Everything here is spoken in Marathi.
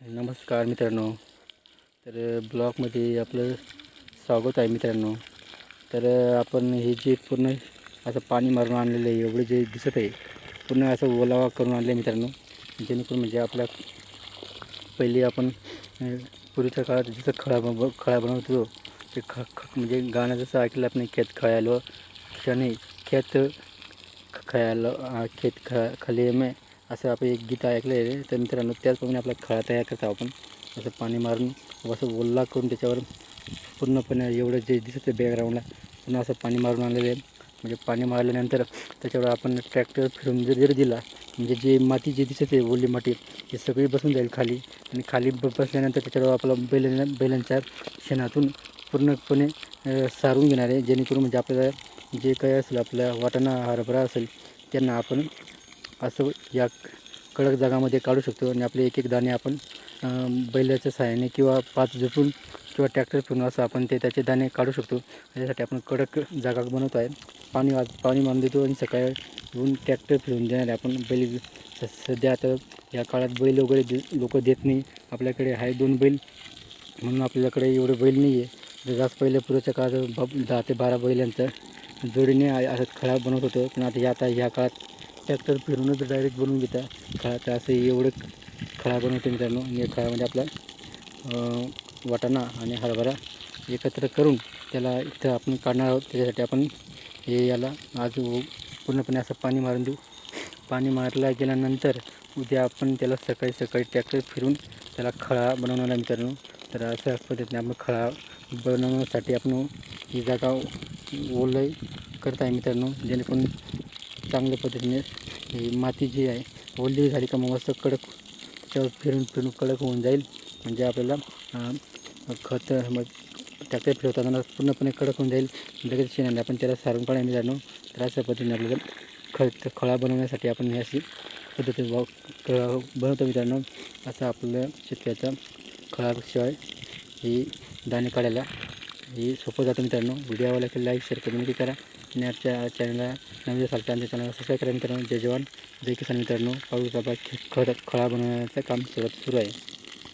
नमस्कार मित्रांनो. तर ब्लॉगमध्ये आपलं स्वागत आहे मित्रांनो. तर आपण हे जे पूर्ण असं पाणी मारून आणलेलं आहे एवढं जे दिसत आहे पूर्ण असं ओलावा करून आणलं आहे मित्रांनो. जेणेकरून म्हणजे आपल्या पहिले आपण पूर्वीच्या काळात जसं खळा ब खळा बनवत होतो ते ख ख म्हणजे गाणं जसं ऐकलं आपण खेत खळायलो क्षणी खेत ख- खळायलो खेत ख खाली में असं आपण एक गीत ऐकलं आहे तर मित्रांनो त्याचप्रमाणे आपला खळा तयार करतो आपण. असं पाणी मारून असं ओल्ला करून त्याच्यावर पूर्णपणे एवढं जे दिसत आहे बॅकग्राऊंडला पुन्हा असं पाणी मारून आणलेलं आहे. म्हणजे पाणी मारल्यानंतर त्याच्यावर आपण ट्रॅक्टर फिरून जर जर दिला म्हणजे जे माती जे दिसत आहे ओली माती हे सगळी बसून जाईल खाली. आणि खाली ब बसल्यानंतर त्याच्यावर आपला बैल बैलांच्या शेणातून पूर्णपणे सारून घेणार आहे. जेणेकरून म्हणजे आपल्याला जे काही असेल आपल्या वाटाणा हरभरा असेल त्यांना आपण असं या कडक जागामध्ये काढू शकतो आणि आपले एक एक दाणे आपण बैलाच्या सहाय्याने किंवा पाच झुपून किंवा ट्रॅक्टर फिरून असं आपण ते त्याचे दाणे काढू शकतो. त्याच्यासाठी आपण कडक जागा बनवतो आहे. पाणी वाज पाणी मारून देतो आणि सकाळी येऊन ट्रॅक्टर फिरून देणारे आपण बैल. सध्या आता या काळात बैल वगैरे दे लोक देत नाही. आपल्याकडे आहे दोन बैल. म्हणून आपल्याकडे एवढे बैल नाही आहे. जास्त पहिले पुढच्या काळात ब दहा ते बारा बैलांचं जोडीने असं खळा बनवत होतं. पण आता या आता ह्या काळात ट्रॅक्टर फिरूनच डायरेक्ट बनवून घेता. खळा तर असं एवढं खळा बनवते मित्रांनो. आणि या खळामध्ये आपला वाटाणा आणि हरभरा एकत्र करून त्याला इथं आपण काढणार आहोत. त्याच्यासाठी आपण हे याला आज पूर्णपणे असं पाणी मारून देऊ. पाणी मारल्या गेल्यानंतर उद्या आपण त्याला सकाळी सकाळी ट्रॅक्टर फिरून त्याला खळा बनवणार आहे मित्रांनो. तर अशा पद्धतीने आपण खळा बनवण्यासाठी आपण ही जागा ओलय करत आहे मित्रांनो. जेणेकरून चांगल्या पद्धतीने ही माती जी आहे ओली झाली का मग मस्त कडक त्याच्यावर फिरून फिरून कडक होऊन जाईल. म्हणजे आपल्याला खत मग ट्रॅक्टर फिरवताना पूर्णपणे कडक होऊन जाईल. लगेच शेणाने आपण त्याला सारून काढायला जाणू. तर अशा पद्धतीने आपल्याला खत खळा बनवण्यासाठी आपण ही अशी पद्धती वा- बनवतो मित्रांनो. असं आपलं शेतकऱ्याचा खळाशिवाय ही दाणे काढायला ही सोपं जातं मित्रांनो. व्हिडिओ आवडला की लाईक शेअर कम्युनिटी करा. आणि आजच्या चॅनलला नवीन असाल तर आमच्या चॅनलला सबस्क्राईब करा मित्रांनो जय जवान जय किसान मित्रांनो पाऊस बाबा खळा बनवण्याचं काम सुरू आहे.